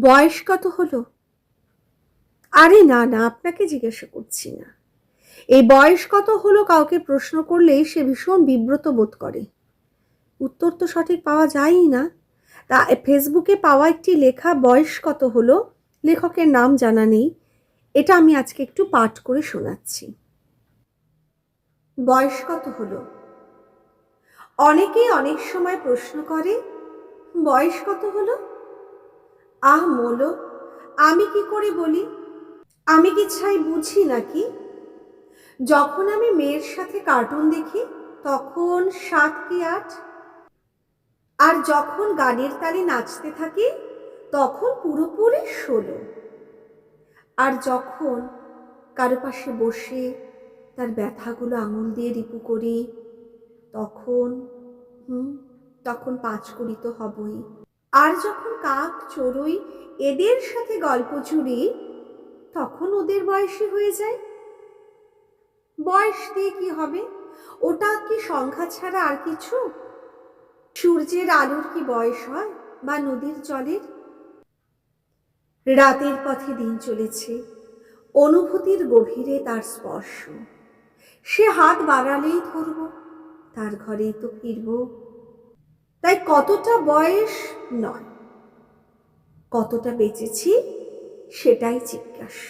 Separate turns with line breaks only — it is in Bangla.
বয়স কত হলো? আরে না না, আপনাকে জিজ্ঞাসা করছি না। এই বয়স কত হলো কাউকে প্রশ্ন করলেই সে ভীষণ বিব্রত বোধ করে। উত্তর তো সঠিক পাওয়া যায়ই না। তা, ফেসবুকে পাওয়া একটি লেখা, বয়স কত হলো? লেখকের নাম জানা নেই। এটা আমি আজকে একটু পাঠ করে শোনাচ্ছি। বয়স কত হলো? অনেকেই অনেক সময় প্রশ্ন করে, বয়স কত হলো? আহ, মোলো, আমি কি করে বলি? আমি কি ছাই বুঝি নাকি? যখন আমি মেয়ের সাথে কার্টুন দেখি, তখন সাত কি আট আর যখন গানের তালে নাচতে থাকি, তখন পুরোপুরি ষোলো আর যখন কারও পাশে বসে তার ব্যথাগুলো আঙুল দিয়ে রিপু করি, তখন, হুম, তখন পাঁচ করি তো হবই। আর যখন কাক, চড়ুই এদের সাথে গল্প জুড়ি তখন ওদের বয়সী হয়ে যায়। বয়স দিয়ে কি হবে? ওটা কি সংখ্যা ছাড়া আর কিছু? সূর্যের আলোর কি বয়স হয় বা নদীর জলের? রাতের পথে দিন চলেছে, অনুভূতির গভীরে তার স্পর্শ। সে হাত বাড়ালেই ধরব, তার ঘরেই তো ফিরব। তাই কতটা বয়স নয়। কতটা বেঁচেছি সেটাই জিজ্ঞাস্য।